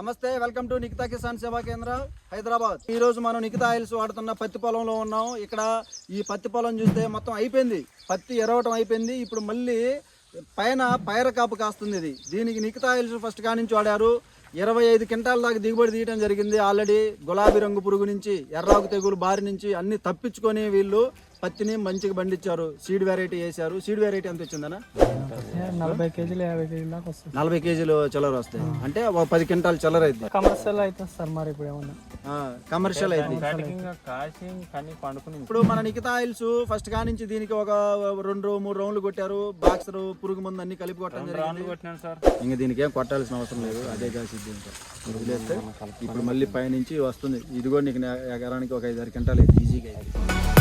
నమస్తే welcome to Nikhita Kisan సేవా కేంద్ర హైదరాబాద్. ఈ రోజు మనం నిఖితా ఆయిల్స్ వాడుతున్న పత్తి పొలంలో ఉన్నాం. ఇక్కడ ఈ పత్తి పొలం చూస్తే మొత్తం అయిపోయింది. పత్తి ఎరవటం అయిపోయింది. ఇప్పుడు మళ్ళీ పైన పైర కాపు కాస్తుంది ఇది. దీనికి నిఖితా ఆయిల్స్ ఫస్ట్ కా నుంచి వాడారు. ఇరవై ఐదు క్వింటాల దాకా దిగుబడి తీయడం జరిగింది. ఆల్రెడీ గులాబీ రంగు పురుగు నుంచి ఎర్రాకు తెగులు బారి నుంచి అన్ని తప్పించుకొని వీళ్ళు పత్తిని మంచిగా పండించారు. సీడ్ వెరైటీ వేశారు. సీడ్ వెరైటీ ఎంత వచ్చిందనా నలభై కేజీలు యాభై కేజీల దాకా వస్తుంది. నలభై కేజీలు చిల్లర వస్తాయి. అంటే ఒక పది క్వింటాల్ చిల్లర అయింది కమర్షియల్ అయితే సార్ మరి ఇప్పుడు ఏమన్నా. కమర్షియల్ కాసి పండుకుని ఇప్పుడు మన నికితా ఆయిల్స్ ఫస్ట్ కా నుంచి దీనికి ఒక రెండు మూడు రౌండ్లు కొట్టారు. బాక్సర్ పురుగు మందు అన్ని కలిపి కొట్టడం జరిగింది. ఇంకా దీనికి ఏం కొట్టాల్సిన అవసరం లేదు. అదే కాసిద్ది వదిలేస్తే ఇప్పుడు మళ్ళీ పైనుంచి వస్తుంది. ఇది కూడా నీకు ఎకరానికి ఒక ఐదు ఆరు క్వింటాల్ ఈజీగా అయింది